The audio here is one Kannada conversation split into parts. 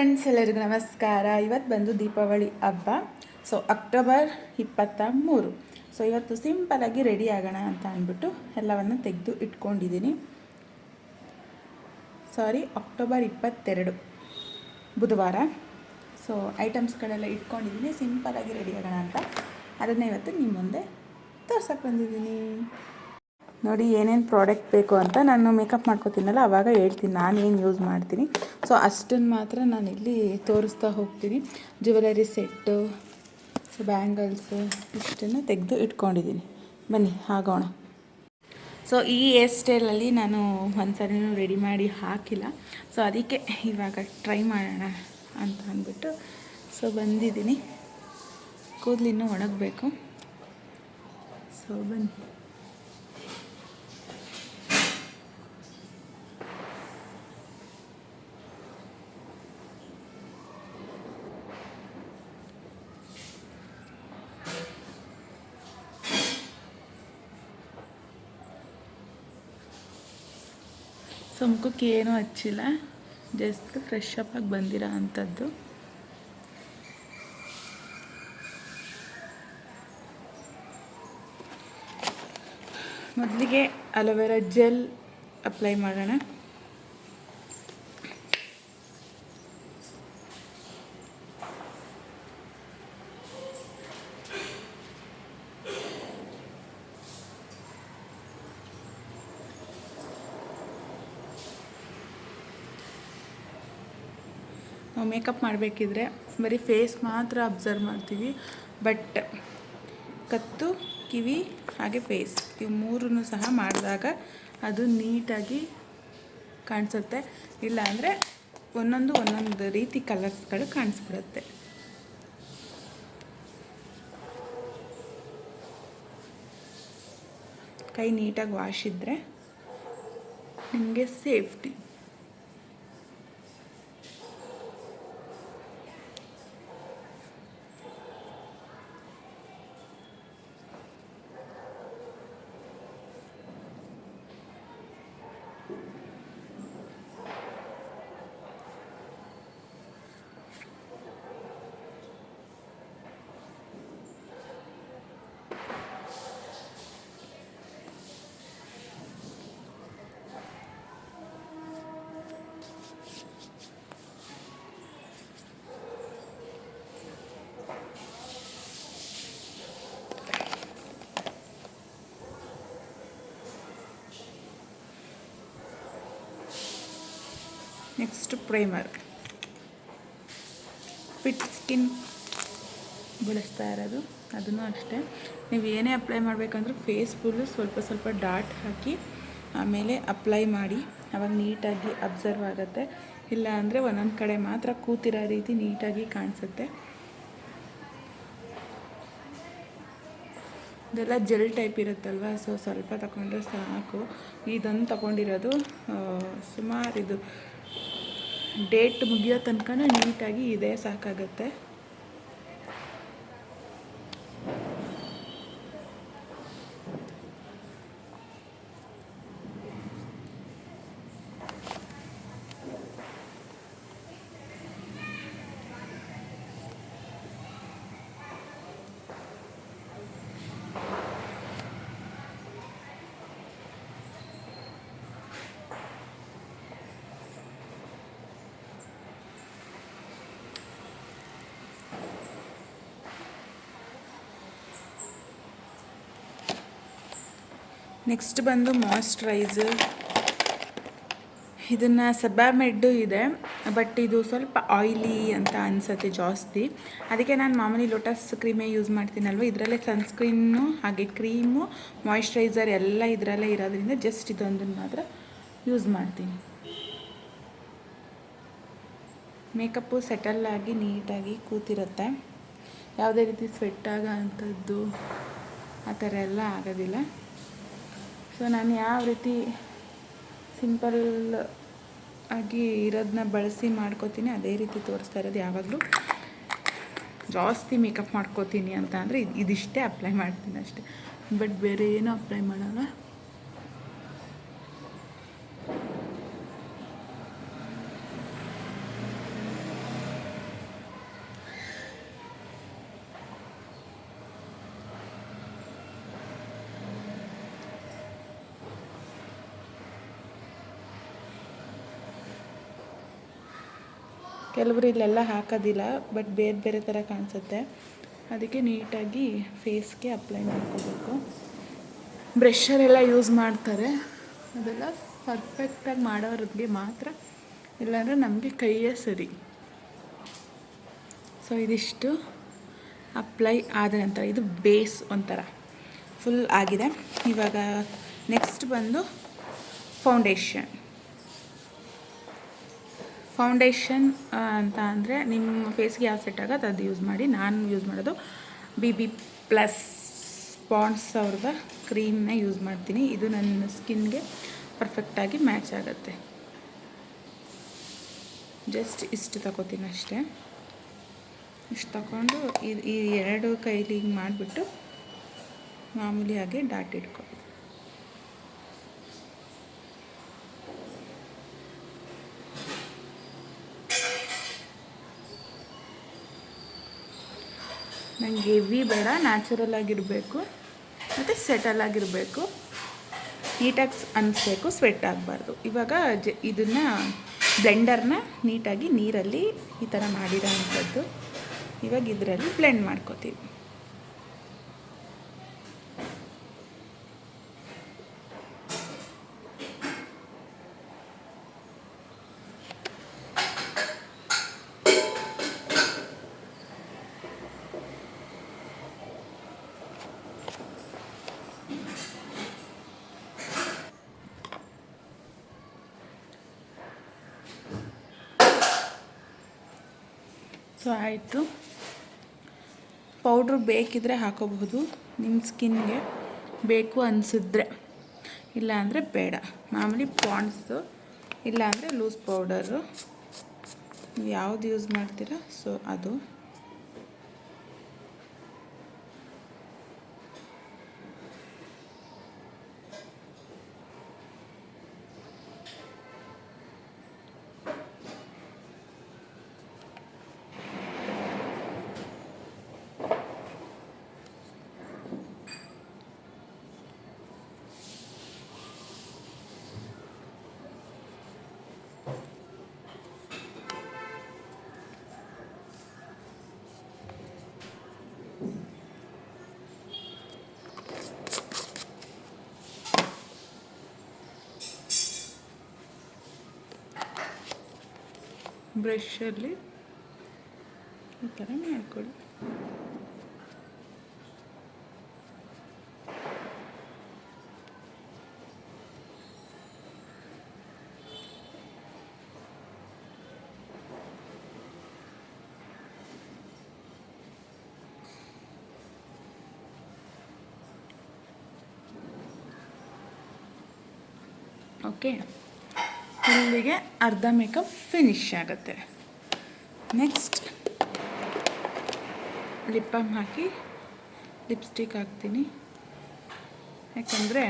ಫ್ರೆಂಡ್ಸ್ ಎಲ್ಲರಿಗೂ ನಮಸ್ಕಾರ. ಇವತ್ತು ಬಂದು ದೀಪಾವಳಿ ಹಬ್ಬ. ಸೊ ಅಕ್ಟೋಬರ್ ಇಪ್ಪತ್ತ ಮೂರು ಸೊ ಇವತ್ತು ಸಿಂಪಲಾಗಿ ರೆಡಿ ಆಗೋಣ ಅಂತ ಅಂದ್ಬಿಟ್ಟು ಎಲ್ಲವನ್ನು ತೆಗೆದು ಇಟ್ಕೊಂಡಿದ್ದೀನಿ. ಸಾರಿ ಅಕ್ಟೋಬರ್ ಇಪ್ಪತ್ತೆರಡು. ಬುಧವಾರ. ಸೊ ಐಟಮ್ಸ್ಗಳೆಲ್ಲ ಇಟ್ಕೊಂಡಿದ್ದೀನಿ. ಸಿಂಪಲಾಗಿ ರೆಡಿ ಆಗೋಣ ಅಂತ. ಅದನ್ನು ಇವತ್ತು ನಿಮ್ಮ ಮುಂದೆ ತೋರ್ಸಕ್ಕೆ ಬಂದಿದ್ದೀನಿ. ನೋಡಿ ಏನೇನು ಪ್ರಾಡಕ್ಟ್ ಬೇಕು ಅಂತ ನಾನು ಮೇಕಪ್ ಮಾಡ್ಕೋತೀನಲ್ಲ ಆವಾಗ ಹೇಳ್ತೀನಿ. ನಾನು ಏನು ಯೂಸ್ ಮಾಡ್ತೀನಿ? ಸೊ ಅಷ್ಟನ್ನು ಮಾತ್ರ ನಾನು ಇಲ್ಲಿ ತೋರಿಸ್ತಾ ಹೋಗ್ತೀನಿ. ಜ್ಯುವೆಲರಿ ಸೆಟ್ಟು ಸೊ ಬ್ಯಾಂಗಲ್ಸು ಇಷ್ಟನ್ನು ತೆಗೆದು ಇಟ್ಕೊಂಡಿದ್ದೀನಿ. ಬನ್ನಿ ಆಗೋಣ ಸೊ ಈ ಏರ್ ಸ್ಟೈಲಲ್ಲಿ ನಾನು ಒಂದ್ಸರಿನೂ ರೆಡಿ ಮಾಡಿ ಹಾಕಿಲ್ಲ. ಸೊ ಅದಕ್ಕೆ ಇವಾಗ ಟ್ರೈ ಮಾಡೋಣ ಅಂತ ಅಂದ್ಬಿಟ್ಟು ಸೊ ಬಂದಿದ್ದೀನಿ. ಕೂದಲಿನ್ನೂ ಒಣಗಬೇಕು. ಸೊ ಬನ್ನಿ. ಸೊ ಮುಖಕ್ಕೆ ಏನೂ ಹಚ್ಚಿಲ್ಲ. ಜಸ್ಟ್ ಫ್ರೆಶ್ ಅಪ್ ಆಗಿ ಬಂದಿರೋ ಅಂಥದ್ದು. ಮೊದಲಿಗೆ ಅಲೋವೆರಾ ಜೆಲ್ ಅಪ್ಲೈ ಮಾಡೋಣ. ಮೇಕಪ್ ಮಾಡಬೇಕಿದ್ರೆ ಬರೀ ಫೇಸ್ ಮಾತ್ರ ಅಬ್ಸರ್ವ್ ಮಾಡ್ತೀವಿ. ಬಟ್ ಕತ್ತು, ಕಿವಿ, ಹಾಗೆ ಫೇಸ್ ಇವು ಮೂರನ್ನು ಸಹ ಮಾಡಿದಾಗ ಅದು ನೀಟಾಗಿ ಕಾಣಿಸುತ್ತೆ. ಇಲ್ಲ ಅಂದರೆ ಒಂದೊಂದು ಒಂದೊಂದು ರೀತಿ ಕಲರ್ಸ್ಗಳು ಕಾಣಿಸ್ಬಿಡುತ್ತೆ. ಕೈ ನೀಟಾಗಿ ವಾಶ್ ಇದ್ದರೆ ನಿಮಗೆ safety. Next primer fit skin ಬಳಸ್ತಾ ಇರೋದು. ಅದನ್ನು ಅಷ್ಟೇ. ನೀವು ಏನೇ ಅಪ್ಲೈ ಮಾಡಬೇಕಂದ್ರೂ ಫೇಸ್ ಫುಲ್ಲು ಸ್ವಲ್ಪ ಸ್ವಲ್ಪ ಡಾಟ್ ಹಾಕಿ, ಆಮೇಲೆ ಅಪ್ಲೈ ಮಾಡಿ. ಅವಾಗ ನೀಟಾಗಿ ಅಬ್ಸರ್ವ್ ಆಗುತ್ತೆ. ಇಲ್ಲ ಅಂದರೆ ಒಂದೊಂದು ಕಡೆ ಮಾತ್ರ ಕೂತಿರೋ ರೀತಿ ನೀಟಾಗಿ ಕಾಣಿಸುತ್ತೆ. ಇದೆಲ್ಲ ಜೆಲ್ ಟೈಪ್ ಇರುತ್ತಲ್ವ? ಸೊ ಸ್ವಲ್ಪ ತಗೊಂಡ್ರೆ ಸಾಕು. ಇದನ್ನು ತಗೊಂಡಿರೋದು ಸುಮಾರು ಇದು ಡೇಟ್ ಮುಗಿಯೋ ತನಕ ನೀಟಾಗಿ ಇದೆ ಸಾಕಾಗತ್ತೆ. ನೆಕ್ಸ್ಟ್ ಬಂದು ಮಾಯ್ಶ್ಚರೈಸರ್ ಇದನ್ನು ಸಬ್ಬಾಮೆಡ್ಡು ಇದೆ, ಬಟ್ ಇದು ಸ್ವಲ್ಪ ಆಯಿಲಿ ಅಂತ ಅನಿಸುತ್ತೆ ಜಾಸ್ತಿ. ಅದಕ್ಕೆ ನಾನು ಮಾಮೂಲಿ ಲೋಟಸ್ ಕ್ರೀಮೇ ಯೂಸ್ ಮಾಡ್ತೀನಲ್ವ, ಇದರಲ್ಲೇ ಸನ್ಸ್ಕ್ರೀನು ಹಾಗೆ ಕ್ರೀಮು ಮಾಯಿಶ್ಚರೈಸರ್ ಎಲ್ಲ ಇದರಲ್ಲೇ ಇರೋದ್ರಿಂದ ಜಸ್ಟ್ ಇದೊಂದನ್ನು ಮಾತ್ರ ಯೂಸ್ ಮಾಡ್ತೀನಿ. ಮೇಕಪ್ಪು ಸೆಟಲ್ ಆಗಿ ನೀಟಾಗಿ ಕೂತಿರುತ್ತೆ. ಯಾವುದೇ ರೀತಿ ಸ್ವೆಟ್ ಆಗೋ ಅಂಥದ್ದು ಆ ಥರ ಎಲ್ಲ ಆಗೋದಿಲ್ಲ. ಸೊ ನಾನು ಯಾವ ರೀತಿ ಸಿಂಪಲ್ ಆಗಿ ಇರೋದನ್ನ ಬಳಸಿ ಮಾಡ್ಕೋತೀನಿ, ಅದೇ ರೀತಿ ತೋರಿಸ್ತಾ ಇರೋದು ಯಾವಾಗಲೂ. ಜಾಸ್ತಿ ಮೇಕಪ್ ಮಾಡ್ಕೋತೀನಿ ಅಂತ ಅಂದರೆ ಇದಿಷ್ಟೇ ಅಪ್ಲೈ ಮಾಡ್ತೀನಿ ಅಷ್ಟೇ. ಬಟ್ ಬೇರೆ ಏನೂ ಅಪ್ಲೈ ಮಾಡಲ್ಲ. ಕೆಲವರು ಇಲ್ಲೆಲ್ಲ ಹಾಕೋದಿಲ್ಲ ಬಟ್ ಬೇರೆ ಬೇರೆ ಥರ ಕಾಣಿಸುತ್ತೆ. ಅದಕ್ಕೆ ನೀಟಾಗಿ ಫೇಸ್ಗೆ ಅಪ್ಲೈ ಮಾಡ್ಕೋಬೇಕು. ಬ್ರಷರೆಲ್ಲ ಯೂಸ್ ಮಾಡ್ತಾರೆ. ಅದೆಲ್ಲ ಪರ್ಫೆಕ್ಟಾಗಿ ಮಾಡೋರಿಗೆ ಮಾತ್ರ, ಇಲ್ಲಾಂದರೆ ನಮಗೆ ಕೈಯೇ ಸರಿ. ಸೊ ಇದಿಷ್ಟು ಅಪ್ಲೈ ಆದ ನಂತರ, ಇದು ಬೇಸ್ ಒಂಥರ ಫುಲ್ ಆಗಿದೆ. ಇವಾಗ ನೆಕ್ಸ್ಟ್ ಬಂದು ಫೌಂಡೇಶನ್ ಫೌಂಡೇಶನ್ ಅಂತ ಅಂದರೆ ನಿಮ್ಮ ಫೇಸ್ಗೆ ಯಾವ ಸೆಟ್ ಆಗೋದು ಅದು ಯೂಸ್ ಮಾಡಿ. ನಾನು ಯೂಸ್ ಮಾಡೋದು ಬಿ ಬಿ ಪ್ಲಸ್ ಪಾಂಡ್ಸ್ ಅವ್ರದ ಕ್ರೀಮ್ನ ಯೂಸ್ ಮಾಡ್ತೀನಿ. ಇದು ನನ್ನ ಸ್ಕಿನ್ಗೆ ಪರ್ಫೆಕ್ಟಾಗಿ ಮ್ಯಾಚ್ ಆಗುತ್ತೆ. ಜಸ್ಟ್ ಇಷ್ಟು ತಗೋತೀನಿ ಅಷ್ಟೇ. ಇಷ್ಟು ತಗೊಂಡು ಈ ಎರಡು ಕೈಲಿ ಹಿಂಗೆ ಮಾಡಿಬಿಟ್ಟು ಮಾಮೂಲಿಯಾಗಿ ಡಾಟ್ ಇಟ್ಕೊ ನಂಗೆ ಹೆವಿ ಬೇಡ ನ್ಯಾಚುರಲ್ ಆಗಿರಬೇಕು, ಮತ್ತು ಸೆಟಲ್ ಆಗಿರಬೇಕು. ನೀಟಾಗಿ ಅನಿಸ್ಬೇಕು ಸ್ವೆಟ್ ಆಗಬಾರ್ದು. ಇವಾಗ ಜ, ಇದನ್ನು ಬ್ಲೆಂಡರ್ನ ನೀಟಾಗಿ ನೀರಲ್ಲಿ ಈ ಥರ ಮಾಡಿರೋ ಅಂಥದ್ದು ಇವಾಗ ಇದರಲ್ಲಿ ಬ್ಲೆಂಡ್ ಮಾಡ್ಕೋತೀವಿ. ಸೊ, ಆಯಿತು. ಪೌಡ್ರು ಬೇಕಿದ್ರೆ ಹಾಕೋಬಹುದು. ನಿಮ್ಮ ಸ್ಕಿನ್ಗೆ ಬೇಕು ಅನಿಸಿದ್ರೆ. ಇಲ್ಲಾಂದರೆ ಬೇಡ. ಮಾಮೂಲಿ ಪಾಂಡ್ಸು ಇಲ್ಲಾಂದರೆ ಲೂಸ್ ಪೌಡರು. ಯಾವ್ದು ಯೂಸ್ ಮಾಡ್ತೀರಾ? ಸೊ, ಅದು. ಬ್ರಷಲ್ಲಿ ಈ ಥರ ಮಾಡ್ಕೊಳ್ಳಿ ಓಕೆ ಇಲ್ಲಿಗೆ ಅರ್ಧ ಮೇಕಪ್ ಫಿನಿಶ್ ಆಗುತ್ತೆ. ನೆಕ್ಸ್ಟ್ ಲಿಪ್ ಬಾಮ್ ಹಾಕಿ ಲಿಪ್ಸ್ಟಿಕ್ ಹಾಕ್ತೀನಿ. ಯಾಕಂದರೆ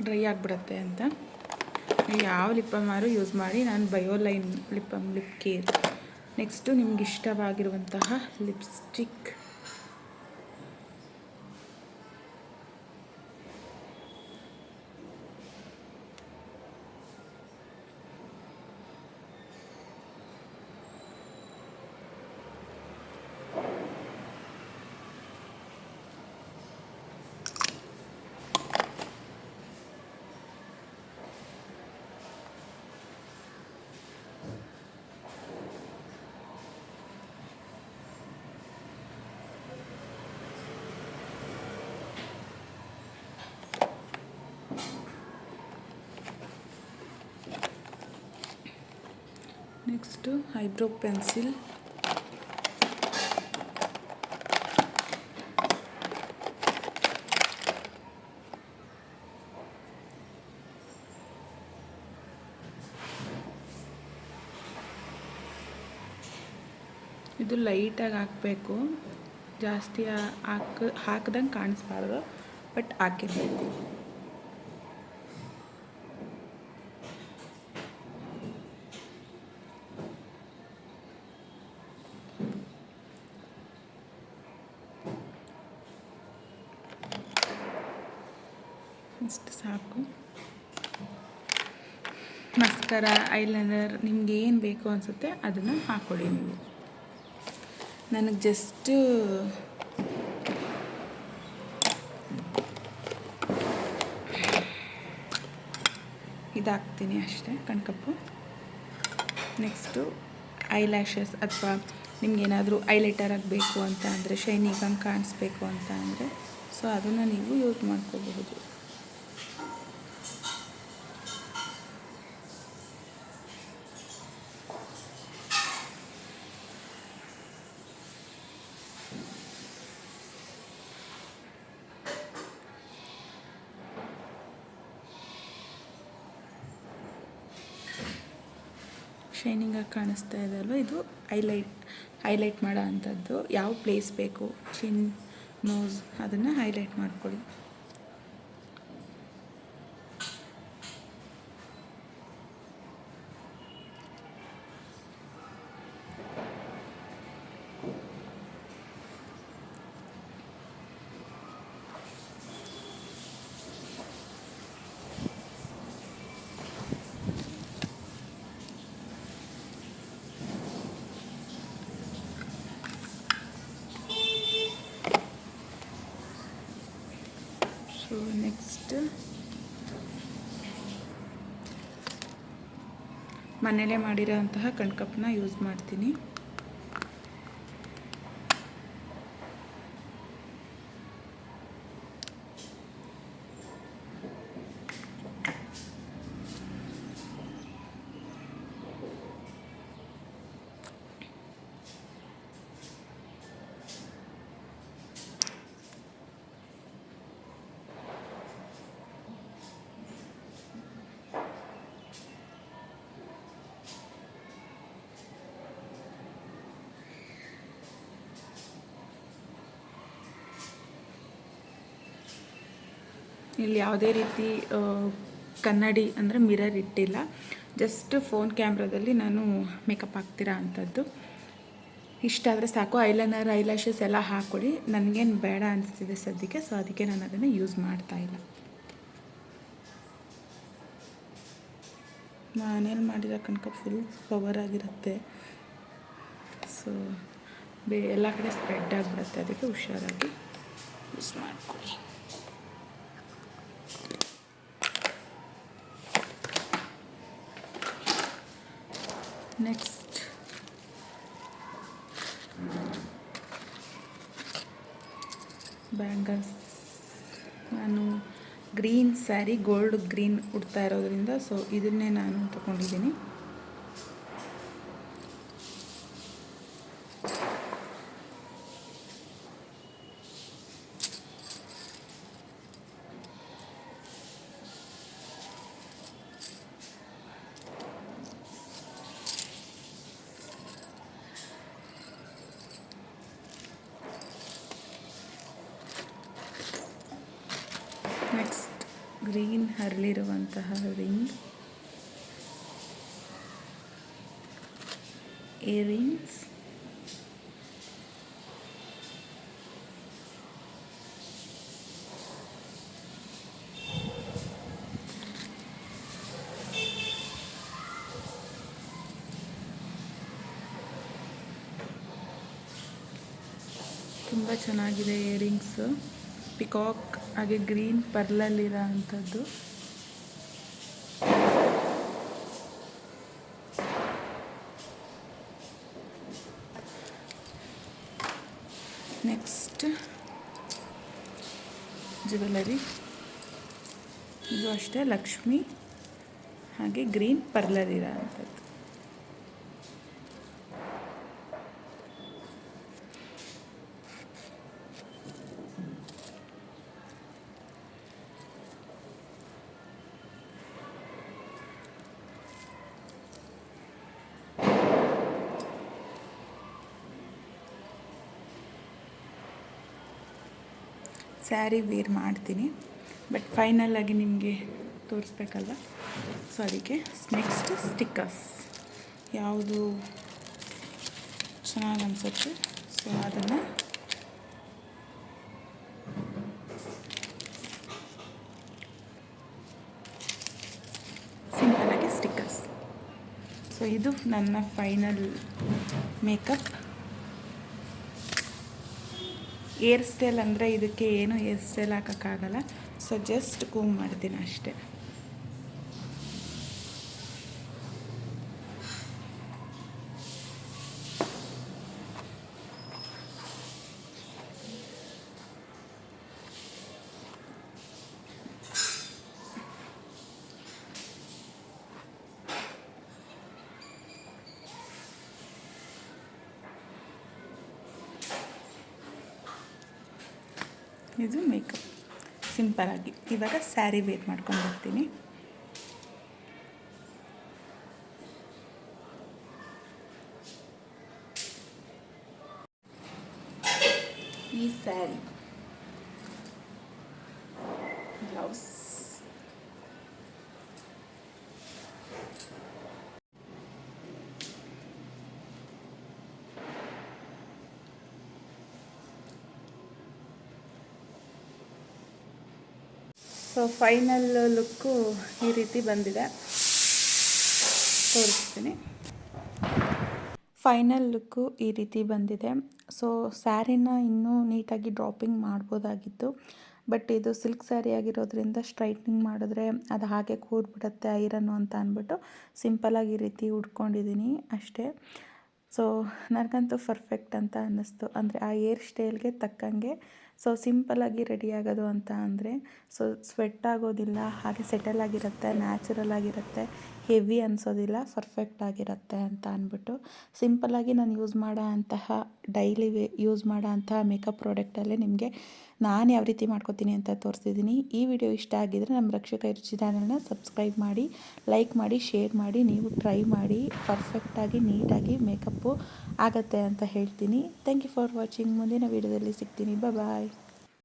ಡ್ರೈ ಆಗಿಬಿಡತ್ತೆ ಅಂತ. ಯಾವ ಲಿಪ್ ಯೂಸ್ ಮಾಡಿ ನಾನು Bioline lip balm lip care next ನಿಮ್ಗೆ ಇಷ್ಟವಾಗಿರುವಂತಹ ಲಿಪ್ಸ್ಟಿಕ್ ನೆಕ್ಸ್ಟು ಐಬ್ರೋ ಪೆನ್ಸಿಲ್ ಇದು ಲೈಟಾಗಿ ಹಾಕಬೇಕು. ಜಾಸ್ತಿ ಹಾಕ ಹಾಕ್ದಂಗೆ ಕಾಣಿಸ್ಬಾರ್ದು ಬಟ್ ಹಾಕಿರ್ಬೇಕು ಇಷ್ಟು ಸಾಕು ಮಸ್ಕರ ಐಲೈನರ್ ನಿಮ್ಗೆ ಏನು ಬೇಕು ಅನಿಸುತ್ತೆ ಅದನ್ನು ಹಾಕ್ಕೊಳ್ಳಿ ನೀವು. ನನಗೆ ಜಸ್ಟು ಇದಾಗ್ತೀನಿ ಅಷ್ಟೇ ಕಣ್ಕಪ್ಪು. ನೆಕ್ಸ್ಟು ಐ ಲ್ಯಾಶಸ್ ಅಥವಾ ನಿಮ್ಗೇನಾದರೂ ಐಲೈಟರ್ ಆಗಬೇಕು ಅಂತ ಅಂದರೆ ಶೈನಿಗಂಗೆ ಕಾಣಿಸ್ಬೇಕು ಅಂತ ಅಂದರೆ ಸೊ ಅದನ್ನು ನೀವು ಯೂಸ್ ಮಾಡ್ಕೋಬಹುದು. ಶೈನಿಂಗಾಗಿ ಕಾಣಿಸ್ತಾ ಇದೆ ಅಲ್ವ? ಇದು ಹೈಲೈಟ್ ಹೈಲೈಟ್ ಮಾಡೋ ಅಂಥದ್ದು. ಯಾವ ಪ್ಲೇಸ್ ಬೇಕು? ಚಿನ್ ನೋಸ್ ಅದನ್ನು ಹೈಲೈಟ್ ಮಾಡ್ಕೊಳ್ಳಿ ಸೊ ನೆಕ್ಸ್ಟ್ ಮನೇಲೇ ಮಾಡಿರೋಂತಹ ಕಣ್ಕಪ್ಪನ್ನ ಯೂಸ್ ಮಾಡ್ತೀನಿ. ಇಲ್ಲಿ ಯಾವುದೇ ರೀತಿ ಕನ್ನಡಿ ಅಂದರೆ ಮಿರರ್ ಇಟ್ಟಿಲ್ಲ. ಜಸ್ಟ್ ಫೋನ್ ಕ್ಯಾಮ್ರಾದಲ್ಲಿ ನಾನು ಮೇಕಪ್ ಹಾಕ್ತೀರಾ ಅಂಥದ್ದು ಇಷ್ಟ ಆದರೆ ಸಾಕು. ಐಲೈನರ್ ಐಲ್ಯಾಶಸ್ ಎಲ್ಲ ಹಾಕ್ಕೊಳ್ಳಿ ನನಗೇನು ಬೇಡ ಅನಿಸ್ತಿದೆ ಸದ್ಯಕ್ಕೆ ಸೊ ಅದಕ್ಕೆ ನಾನು ಅದನ್ನು ಯೂಸ್ ಮಾಡ್ತಾ ಇಲ್ಲ. ಮನೇಲಿ ಮಾಡಿರೋ ಕನಕ ಫುಲ್ ಪವರ್ ಆಗಿರುತ್ತೆ. ಸೊ ಬೇ ಎಲ್ಲ ಕಡೆ ಸ್ಪ್ರೆಡ್ ಆಗಿಬಿಡುತ್ತೆ. ಅದಕ್ಕೆ ಹುಷಾರಾಗಿ ಯೂಸ್ ಮಾಡ್ಕೊಳ್ಳಿ. ನೆಕ್ಸ್ಟ್ ಬ್ಯಾಂಗಲ್ಸ್ ನಾನು ಗ್ರೀನ್ ಸ್ಯಾರಿ ಗೋಲ್ಡ್ ಗ್ರೀನ್ ಉಡ್ತಾ ಇರೋದ್ರಿಂದ ಸೊ ಇದನ್ನೇ ನಾನು ತಗೊಂಡಿದ್ದೀನಿ ನೆಕ್ಸ್ಟ್ ಗ್ರೀನ್ ಹರಳಿರುವಂತಹ ರಿಂಗ್. ಇಯರಿಂಗ್ಸ್ ತುಂಬ ಚೆನ್ನಾಗಿದೆ ಇಯರಿಂಗ್ಸು ಪಿಕಾಕ್ ಹಾಗೆ ಗ್ರೀನ್ ಪರ್ಲಲ್ಲಿರೋ ಅಂಥದ್ದು. Next jewellery. ಇದು ಅಷ್ಟೇ ಲಕ್ಷ್ಮಿ ಹಾಗೆ ಗ್ರೀನ್ ಪರ್ಲಲ್ಲಿರೋ ಅಂಥದ್ದು. ಸ್ಯಾರಿ ವೇರ್ ಮಾಡ್ತೀನಿ. ಬಟ್ ಫೈನಲ್ ನಿಮಗೆ ತೋರಿಸ್ಬೇಕಲ್ವ? ಸೊ ಅದಕ್ಕೆ ನೆಕ್ಸ್ಟ್ ಸ್ಟಿಕ್ಕರ್ಸ್ ಯಾವುದು ಚೆನ್ನಾಗಿ ಅನಿಸುತ್ತೆ? ಸೊ ಅದನ್ನು ಆಗಿ ಸ್ಟಿಕ್ಕರ್ಸ್ ಸೊ ಇದು ನನ್ನ ಫೈನಲ್ ಮೇಕಪ್ ಏರ್ ಸ್ಟೈಲ್ ಅಂದರೆ ಇದಕ್ಕೆ ಏನು ಏರ್ ಸ್ಟೈಲ್ ಹಾಕೋಕ್ಕಾಗಲ್ಲ. ಸೊ ಜಸ್ಟ್ ಕೂಮ್ ಮಾಡ್ತೀನಿ ಅಷ್ಟೇ. ಇದು ಮೇಕಪ್ ಸಿಂಪಲಾಗಿ ಇವಾಗ ಸ್ಯಾರಿ ವೇರ್ ಮಾಡ್ಕೊಂಡು ಬರ್ತೀನಿ. ಈ ಸ್ಯಾರಿ ಸೊ ಫೈನಲ್ ಲುಕ್ಕು ಈ ರೀತಿ ಬಂದಿದೆ. ತೋರಿಸ್ತೀನಿ. ಫೈನಲ್ ಲುಕ್ಕು ಈ ರೀತಿ ಬಂದಿದೆ. ಸೊ ಸ್ಯಾರಿನ ಇನ್ನೂ ನೀಟಾಗಿ ಡ್ರಾಪಿಂಗ್ ಮಾಡ್ಬೋದಾಗಿತ್ತು. ಬಟ್ ಇದು ಸಿಲ್ಕ್ ಸ್ಯಾರಿ ಆಗಿರೋದ್ರಿಂದ ಸ್ಟ್ರೈಟ್ನಿಂಗ್ ಮಾಡಿದ್ರೆ ಅದು ಹಾಗೆ ಕೂರ್ಬಿಡುತ್ತೆ ಐರನ್ನು ಅಂತ ಅಂದ್ಬಿಟ್ಟು ಸಿಂಪಲಾಗಿ ಈ ರೀತಿ ಉಟ್ಕೊಂಡಿದ್ದೀನಿ ಅಷ್ಟೇ. ಸೊ ನನಗಂತೂ ಪರ್ಫೆಕ್ಟ್ ಅಂತ ಅನ್ನಿಸ್ತು. ಅಂದರೆ ಆ ಏರ್ ಸ್ಟೈಲ್ಗೆ ತಕ್ಕಂಗೆ ಸೊ ಸಿಂಪಲಾಗಿ ರೆಡಿ ಆಗೋದು ಅಂತ ಅಂದರೆ ಸೊ ಸ್ವೆಟ್ ಆಗೋದಿಲ್ಲ, ಹಾಗೆ ಸೆಟಲ್ ಆಗಿರುತ್ತೆ ನ್ಯಾಚುರಲ್ ಆಗಿರುತ್ತೆ ಹೆವಿ ಅನಿಸೋದಿಲ್ಲ ಪರ್ಫೆಕ್ಟ್ ಆಗಿರುತ್ತೆ ಅಂತ ಅಂದ್ಬಿಟ್ಟು ಸಿಂಪಲಾಗಿ ನಾನು ಯೂಸ್ ಮಾಡೋ ಅಂತಹ ಡೈಲಿ ವೇ ಯೂಸ್ ಮಾಡೋ ಅಂತಹ ಮೇಕಪ್ ಪ್ರಾಡಕ್ಟಲ್ಲೇ ನಿಮಗೆ ನಾನು ಯಾವ ರೀತಿ ಮಾಡ್ಕೋತೀನಿ ಅಂತ ತೋರಿಸ್ತಿದ್ದೀನಿ ಈ ವಿಡಿಯೋ ಇಷ್ಟ ಆಗಿದರೆ ನಮ್ಮ ರಕ್ಷಕ ರುಚಿ ಚಾನಲ್ನ ಸಬ್ಸ್ಕ್ರೈಬ್ ಮಾಡಿ, ಲೈಕ್ ಮಾಡಿ, ಶೇರ್ ಮಾಡಿ, ನೀವು ಟ್ರೈ ಮಾಡಿ. ಪರ್ಫೆಕ್ಟಾಗಿ ನೀಟಾಗಿ ಮೇಕಪ್ಪು ಆಗತ್ತೆ ಅಂತ ಹೇಳ್ತೀನಿ. ಥ್ಯಾಂಕ್ ಯು ಫಾರ್ ವಾಚಿಂಗ್ ಮುಂದಿನ ವಿಡಿಯೋದಲ್ಲಿ ಸಿಗ್ತೀನಿ. ಬಾಯ್